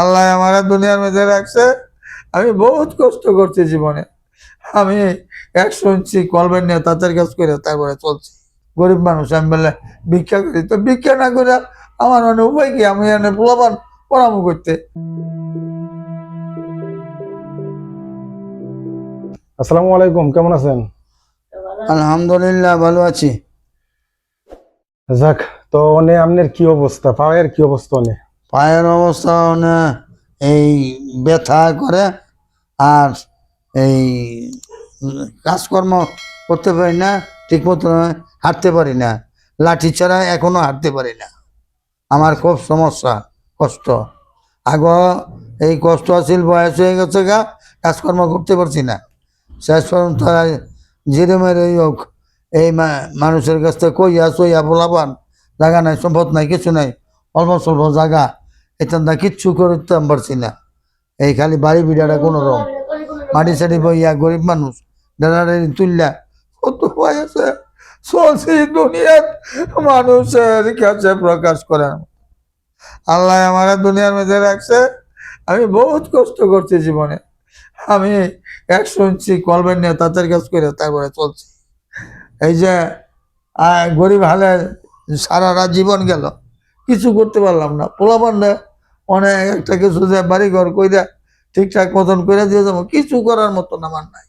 আল্লাহ আমার দুনিয়ার মধ্যে রাখছে। আমি বহুত কষ্ট করছি জীবনে। আমি এক শুনছি কলবেন নিয়ে তাদের কাজ করে তারপরে চলছি। গরিব মানুষ আমি বলে ভিক্ষা করি। তো ভিক্ষা না করে আমার মানে উপায় কি? আমি এনে পোলাপান পরামর্শ করতে। আসসালামু আলাইকুম কেমন আছেন? আলহামদুলিল্লাহ ভালো আছি। যাক তো অনে আপনার কি অবস্থা? পায়ের কি অবস্থা অনে? পায়ের অবস্থা মানে এই ব্যথা করে আর এই কাজকর্ম করতে পারি না ঠিক মতো হাঁটতে পারি না, লাঠি ছাড়া এখনও হাঁটতে পারি না। আমার খুব সমস্যা, কষ্ট। আগ এই কষ্ট আছিল বয়স হয়ে গেছে গা, কাজকর্ম করতে পারছি না। শেষ পর্যন্ত জিরমের এই হোক, এই মানুষের কাছ থেকে কইয়া সইয়া বলাবান জায়গা নাই, সম্পদ নাই, কিছু নাই। অল্প স্বল্প জায়গা। এখান থেকে কিচ্ছু করতে পারছি না। এই খালি বাড়ি বিড়াটা কোনো রকম। মাটি সাটি বইয়া গরিব মানুষ ডানাডানি তুললা। কত হয়েছে চলছি দুনিয়ার মানুষের কাছে প্রকাশ করে। আল্লাহ আমার দুনিয়ার মধ্যে রাখছে। আমি বহুত কষ্ট করছি জীবনে। আমি এক শুনছি কলবেন নিয়ে তাদের কাজ করে তারপরে চলছি। এই যে গরিব হালে সারা রাত জীবন গেল। কিছু করতে পারলাম না। পোলাপান্ডা অনেক একটা কিছু যে ঘর কই কইরা ঠিকঠাক মতন করে দিয়ে যাব। কিছু করার মতন আমার নাই।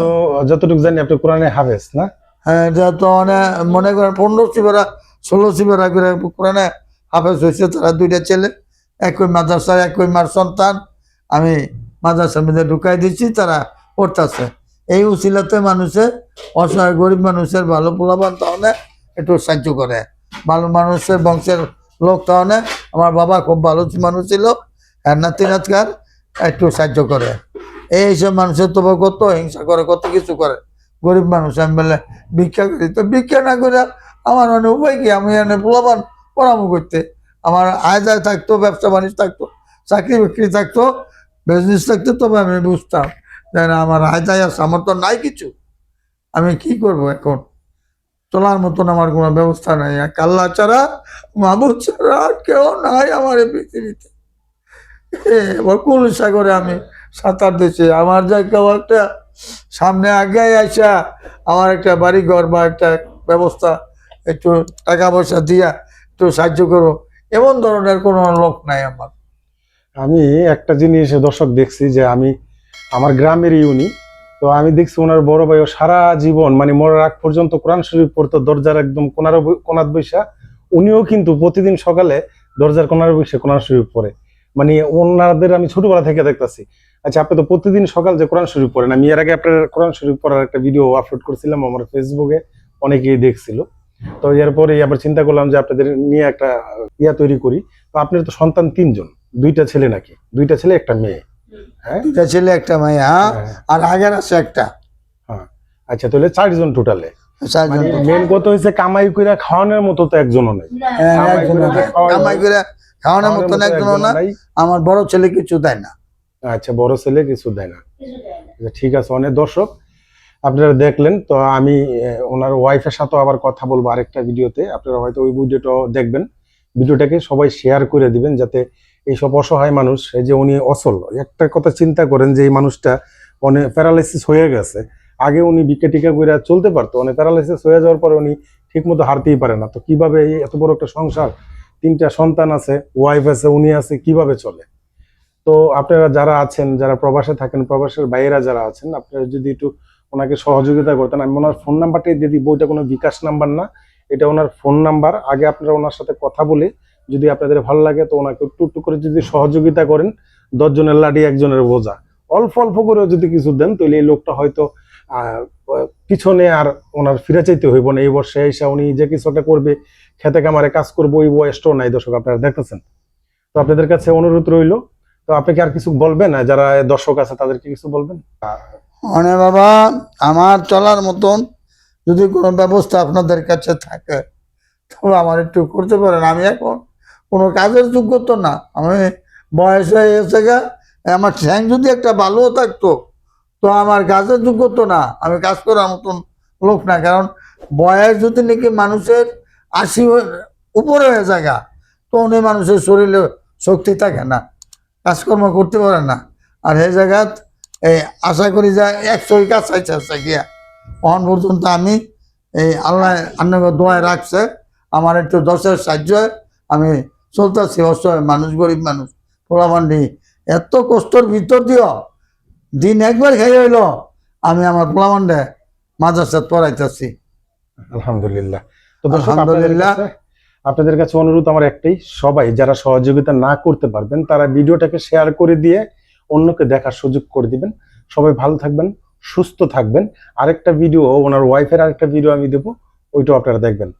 তো যতটুকু জানি আপনি কোরআনে হাফেজ না? হ্যাঁ এটা তো অনেক মনে করেন পনেরো শিবেরা ষোলো শিবেরা করে কোরআনে হাফেজ হয়েছে তারা দুইটা ছেলে একই মাদ্রাসা একই মার সন্তান। আমি মাদ্রাসার মধ্যে ঢুকাই দিচ্ছি তারা পড়তেছে। এই উচিলাতে মানুষের অসহায় গরিব মানুষের ভালো পোলাপান তাহলে একটু সাহায্য করে। ভালো মানুষের বংশের লোক তাহলে আমার বাবা খুব ভালো মানুষ ছিল। নাতি নাতকার একটু সাহায্য করে। এই সব মানুষের তো কত হিংসা করে, কত কিছু করে। গরিব মানুষ, আমি বলে ভিক্ষা করি? তো ভিক্ষা না করে আমার মানে উপায় কি? আমি এনে পোলাপান পরামর্শ করতে। আমার আয় যায় থাকতো, ব্যবসা বাণিজ্য থাকতো, চাকরি বাকরি থাকতো বিজনেস থাকতো, তবে আমি বুঝতাম যে আমার আয় যায় আমার নাই কিছু। আমি কি করব এখন? চলার মতন আমার কোনো ব্যবস্থা নাই। এক আল্লাহ ছাড়া, মাহবুব ছাড়া আর কেউ নাই আমার এই পৃথিবীতে। এবার সাগরে আমি সাঁতার দিচ্ছি আমার যে কেউ একটা সামনে আগে আসা, আমার একটা বাড়ি ঘর বা একটা ব্যবস্থা, একটু টাকা পয়সা দিয়া একটু সাহায্য করো এমন ধরনের কোনো লোক নাই আমার। আমি একটা জিনিস দর্শক দেখছি যে আমি, আমার গ্রামের ইউনি তো আমি দেখছি ওনার বড় ভাইও সারা জীবন মানে মরার আগ পর্যন্ত কোরআন শরীফ পড়তো, দরজার একদম কোনার কোনাত বৈশা উনিও কিন্তু প্রতিদিন সকালে দরজার কোনার বৈশা কোরআন শরীফ পড়ে। মানে ওনাদের আমি ছোটবেলা থেকে দেখতাছি। আচ্ছা আপনি তো প্রতিদিন সকাল যে কোরআন শরীফ পড়েন, আমি এর আগে আপনার কোরআন শরীফ পড়ার একটা ভিডিও আপলোড করছিলাম, আমার ফেসবুকে অনেকেই দেখছিল। তো এরপরে আবার চিন্তা করলাম যে আপনাদের নিয়ে একটা ইয়া তৈরি করি। তো আপনার তো সন্তান তিনজন, দুইটা ছেলে নাকি? দুইটা ছেলে, একটা মেয়ে। দুটা ছেলে একটা মেয়ে হ্যাঁ? হ্যাঁ, আর আগের আছে একটা। হ্যাঁ। আচ্ছা তাহলে চারজন টোটালে চারজন মানে মেন কথা হচ্ছে কামাই করে খাওয়ানোর মতো তো একজনও নেই। হ্যাঁ, কামাই করে খাওয়ানোর মতো একজনও না আমার বড় ছেলে কিছু দেয় না। আচ্ছা বড় ছেলে কিছু দেয় না। আচ্ছা, ঠিক আছে অনেক দর্শক আপনারা দেখলেন তো আমি ওনার ওয়াইফের সাথেও আবার কথা বলব আরেকটা ভিডিওতে আপনারা হয়তো ওই ভিডিওটাও দেখবেন। ভিডিওটাকে সবাই শেয়ার করে দিবেন যাতে এইসব অসহায় মানুষ, এই যে উনি অসল, একটা কথা চিন্তা করেন যে এই মানুষটা অনেক প্যারালাইসিস হয়ে গেছে। আগে উনি বিকে টিকা করে চলতে পারতো অনেক প্যারালাইসিস হয়ে যাওয়ার পরে উনি ঠিক মতো হারতেই পারে না। তো কীভাবে এই এত বড় একটা সংসার, তিনটা সন্তান আছে ওয়াইফ আছে, উনি আছে, কীভাবে চলে? তো আপনারা যারা আছেন, যারা প্রবাসে থাকেন, প্রবাসের বাইরেরা যারা আছেন, আপনারা যদি একটু ওনাকে সহযোগিতা করতেন, আমি ওনার ফোন নাম্বারটাই দিয়ে দিব ওইটা কোনো বিকাশ নাম্বার না। এটা ওনার ফোন নাম্বার আগে আপনারা ওনার সাথে কথা বলে যদি আপনাদের ভালো লাগে তো ওনাকে একটু একটু করে যদি সহযোগিতা করেন দশজনের লাডি একজনের বোঝা। অল্প অল্প করেও যদি কিছু দেন, তাহলে এই লোকটা হয়তো পিছনে আর ওনার ফিরে চাইতে হইব না। এই বর্ষে এসে উনি যে কিছুটা করবে, খেতে কামারে কাজ করব, ওই বয়সটাও নাই দর্শক, আপনারা দেখতেছেন। তো আপনাদের কাছে অনুরোধ রইল, তো আপনি কি আর কিছু বলবেন? যারা দর্শক আছে, তাদেরকে কিছু বলবেন? মানে বাবা, আমার চলার মতন যদি কোনো ব্যবস্থা আপনাদের কাছে থাকে তবে আমার একটু করতে পারেন। আমি এখন কোনো কাজের যোগ্য তো না। আমি বয়স হয়ে গেছে গা, আমার ঠ্যাং যদি একটা ভালো থাকতো, তো আমার কাজের যোগ্য তো না। আমি কাজ করার মতন লোক না, কারণ বয়স যদি নাকি মানুষের আশি উপরে হয়ে জায়গা তো উনি মানুষের শরীরে শক্তি থাকে না, কাজকর্ম করতে পারে না। আর এই জায়গাত, এই আশা করি যে একশো কাজ চাইছে গিয়া। অন পর্যন্ত আমি এই আল্লাহ আপনাকে দোয়ায় রাখছে আমার একটু দশের সাহায্য আমি চলতেছি অসহায় মানুষ গরিব মানুষ। পোলামান্ডি এত কষ্টর ভিতর দিও দিন একবার খাই হইল আমি আমার পোলামান্ডে মাদ্রাসা পড়াইতেছি। আলহামদুলিল্লাহ। তো আলহামদুলিল্লাহ। আপনাদের কাছে অনুরোধ আমার একটাই সবাই যারা সহযোগিতা না করতে পারবেন তারা ভিডিওটাকে শেয়ার করে দিয়ে অন্যকে দেখার সুযোগ করে দিবেন। সবাই ভালো থাকবেন। সুস্থ থাকবেন। আরেকটা ভিডিও ওনার ওয়াইফের আরেকটা ভিডিও আমি দেবো ওইটাও আপনারা দেখবেন।